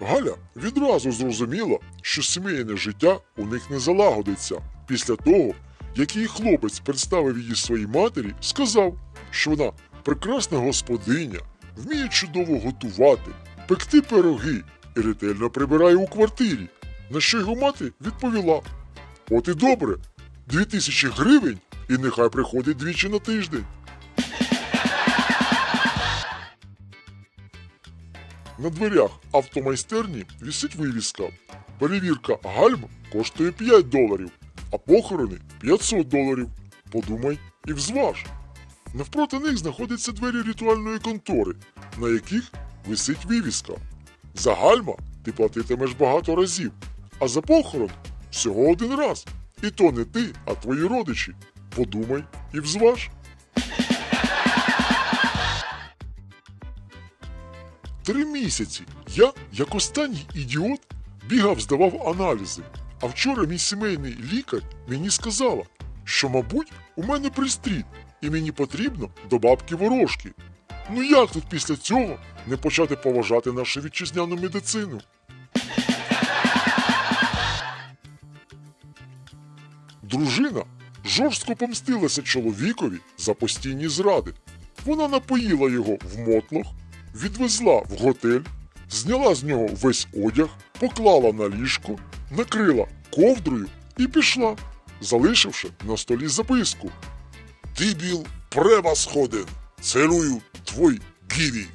Галя відразу зрозуміла, що сімейне життя у них не залагодиться після того, як її хлопець представив її своїй матері, сказав, що вона прекрасна господиня, вміє чудово готувати, пекти пироги і ретельно прибирає у квартирі. На що його мати відповіла: От і добре, дві тисячі гривень, і нехай приходить двічі на тиждень. На дверях автомайстерні висить вивіска. Перевірка гальм коштує 5 доларів, а похорони 500 доларів. Подумай і взваж. Навпроти них знаходяться двері ритуальної контори, на яких висить вивіска. За гальма ти платитимеш багато разів, а за похорон всього один раз. І то не ти, а твої родичі. Подумай і взваж. Три місяці я, як останній ідіот, бігав, здавав аналізи. А вчора мій сімейний лікар мені сказала, що, мабуть, у мене пристріт, і мені потрібно до бабки ворожки. Ну як тут після цього не почати поважати нашу вітчизняну медицину? Дружина жорстко помстилася чоловікові за постійні зради. Вона напоїла його в мотлох, відвезла в готель, зняла з нього весь одяг, поклала на ліжко, накрила ковдрою і пішла, залишивши на столі записку. Ти біл превосходен, целую твой гіві.